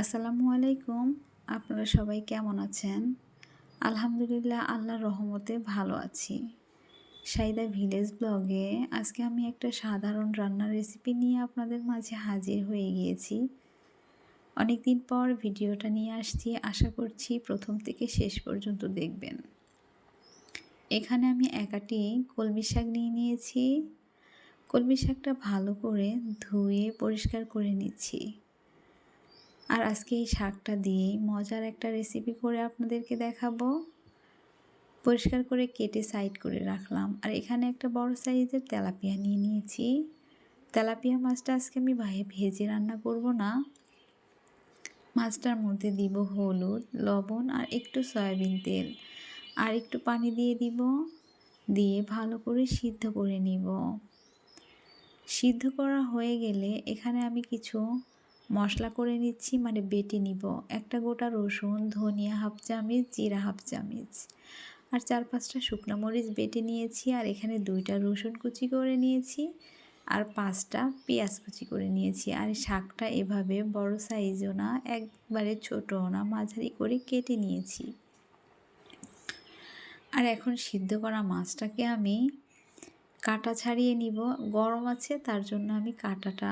আসসালামু আলাইকুম। আপনারা সবাই কেমন আছেন? আলহামদুলিল্লাহ, আল্লাহর রহমতে ভালো আছি। সাইদা ভিলেজ ব্লগে আজকে আমি একটা সাধারণ রান্নার রেসিপি নিয়ে আপনাদের মাঝে হাজির হয়ে গিয়েছি। অনেক দিন পর ভিডিওটা নিয়ে আসছি, আশা করছি প্রথম থেকে শেষ পর্যন্ত দেখবেন। এখানে আমি একাটি কলমি শাক নিয়ে নিয়েছি। কলমি শাকটা ভালো করে ধুয়ে পরিষ্কার করে নিচ্ছি। আর আজকে এই শাকটা দিয়েই মজার একটা রেসিপি করে আপনাদেরকে দেখাবো। পরিষ্কার করে কেটে সাইড করে রাখলাম। আর এখানে একটা বড় সাইজের তেলাপিয়া নিয়ে নিয়েছি। তেলাপিয়া মাছটা আজকে আমি ভেজে রান্না করব না। মাছটার মধ্যে দিব হলুদ, লবণ আর একটু সয়াবিন তেল। আর একটু পানি দিয়ে দিব। দিয়ে ভালো করে সিদ্ধ করে নিব। সিদ্ধ করা হয়ে গেলে এখানে আমি কিছু মশলা করে নিচ্ছি মানে বেটে নিব। একটা গোটা রসুন, ধনিয়া হাফ চামচ, জিরা হাফ চামচ। আর চার পাঁচটা শুকনো মরিচ বেটে নিয়েছি, আর এখানে দুইটা রসুন কুচি করে নিয়েছি, আর পাঁচটা পেঁয়াজ কুচি করে নিয়েছি। আর শাকটা এভাবে বড় সাইজও না, একবারে ছোটও না, মাঝারি করে কেটে নিয়েছি। আর এখন সিদ্ধ করা মাছটাকে আমি কাটা ছাড়িয়ে নিব। গরম আছে, তার জন্য আমি কাটাটা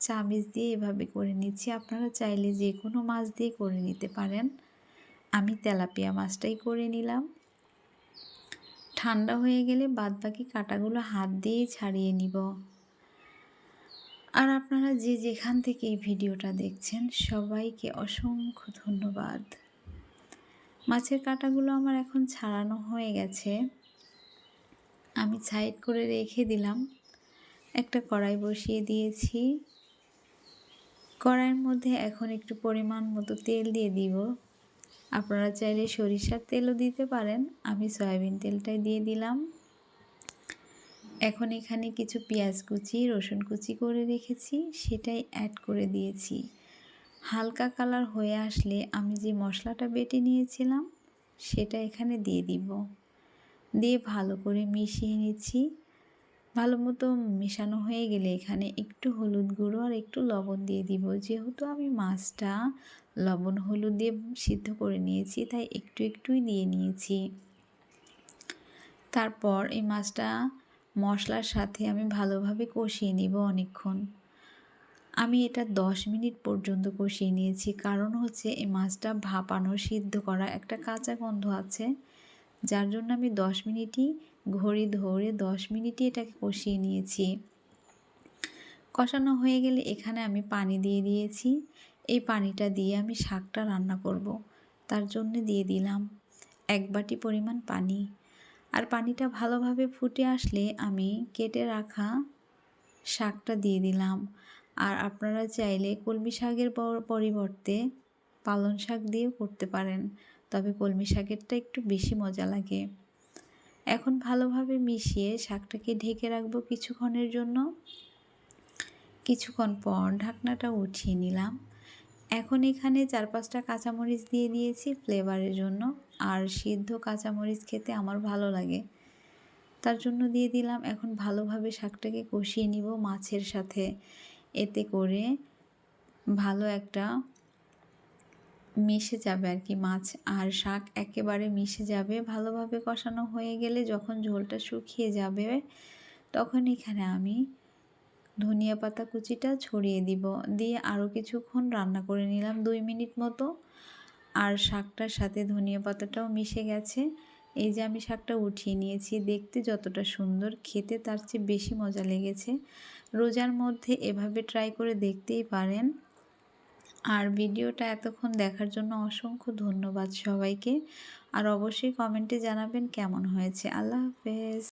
চামিচ দিয়ে এভাবে করে নিচ্ছি। আপনারা চাইলে যে কোনো মাছ দিয়ে করে নিতে পারেন। আমি তেলাপিয়া মাছটাই করে নিলাম। ঠান্ডা হয়ে গেলে বাদ বাকি কাটাগুলো হাত দিয়ে ছাড়িয়ে নিব। আর আপনারা যে যেখান থেকে এই ভিডিওটা দেখছেন, সবাইকে অসংখ্য ধন্যবাদ। মাছের কাটাগুলো আমার এখন ছাড়ানো হয়ে গেছে। আমি সাইড করে রেখে দিলাম। একটা কড়াই বসিয়ে দিয়েছি। কড়াইয়ের মধ্যে এখন একটু পরিমাণ মতো তেল দিয়ে দিব। আপনারা চাইলে সরিষার তেলও দিতে পারেন। আমি সয়াবিন তেলটাই দিয়ে দিলাম। এখন এখানে কিছু পেঁয়াজ কুচি, রসুন কুচি করে রেখেছি। সেটাই অ্যাড করে দিয়েছি। হালকা কালার হয়ে আসলে আমি যে মশলাটা বেটে নিয়েছিলাম, সেটা এখানে দিয়ে দিব। দিয়ে ভালো করে মিশিয়ে নিচ্ছি। ভালো মতো মেশানো হয়ে গেলে এখানে একটু হলুদ গুঁড়ো আর একটু লবণ দিয়ে দিব। যেহেতু আমি মাছটা লবণ হলুদ দিয়ে সিদ্ধ করে নিয়েছি, তাই একটু একটুই দিয়ে নিয়েছি। তারপর এই মাছটা মশলার সাথে আমি ভালোভাবে কষিয়ে নিব অনেকক্ষণ। আমি এটা দশ মিনিট পর্যন্ত কষিয়ে নিয়েছি। কারণ হচ্ছে এই মাছটা ভাপানো, সিদ্ধ করা একটা কাঁচা গন্ধ আছে, যার জন্য আমি দশ মিনিটই ঘড়ি ধরে দশ মিনিটই এটাকে কষিয়ে নিয়েছি। কষানো হয়ে গেলে এখানে আমি পানি দিয়ে দিয়েছি। এই পানিটা দিয়ে আমি শাকটা রান্না করব। তার জন্য দিয়ে দিলাম এক বাটি পরিমাণ পানি। আর পানিটা ভালোভাবে ফুটে আসলে আমি কেটে রাখা শাকটা দিয়ে দিলাম। আর আপনারা চাইলে কলমি শাকের পরিবর্তে পালন শাক দিয়েও করতে পারেন। তবে কলমি শাকেরটা একটু বেশি মজা লাগে। এখন ভালোভাবে মিশিয়ে শাকটাকে ঢেকে রাখব কিছুক্ষণের জন্য। কিছুক্ষণ পর ঢাকনাটা উঠিয়ে নিলাম। এখন এখানে চার পাঁচটা কাঁচামরিচ দিয়ে দিয়েছি ফ্লেভারের জন্য। আর সিদ্ধ কাঁচামরিচ খেতে আমার ভালো লাগে। তার জন্য দিয়ে দিলাম এখন ভালোভাবে শাকটাকে কষিয়ে নিব মাছের সাথে। এতে করে ভালো একটা মিশে যাবে আর কি, মাছ আর শাক একেবারে মিশে যাবে। ভালোভাবে কষানো হয়ে গেলে যখন ঝোলটা শুকিয়ে যাবে, তখন এখানে আমি ধনিয়া পাতা কুচিটা ছড়িয়ে দিব। দিয়ে আরও কিছুক্ষণ রান্না করে নিলাম দুই মিনিট মতো। আর শাকটার সাথে ধনিয়া পাতাটাও মিশে গেছে। এই যে আমি শাকটা উঠিয়ে নিয়েছি, দেখতে যতটা সুন্দর, খেতে তার চেয়ে বেশি মজা লেগেছে। রোজার মধ্যে এভাবে ট্রাই করে দেখতেই পারেন। আর ভিডিওটা এতক্ষণ দেখার জন্য অসংখ্য ধন্যবাদ সবাইকে। আর অবশ্যই কমেন্টে জানাবেন কেমন হয়েছে। আল্লাহ হাফেজ।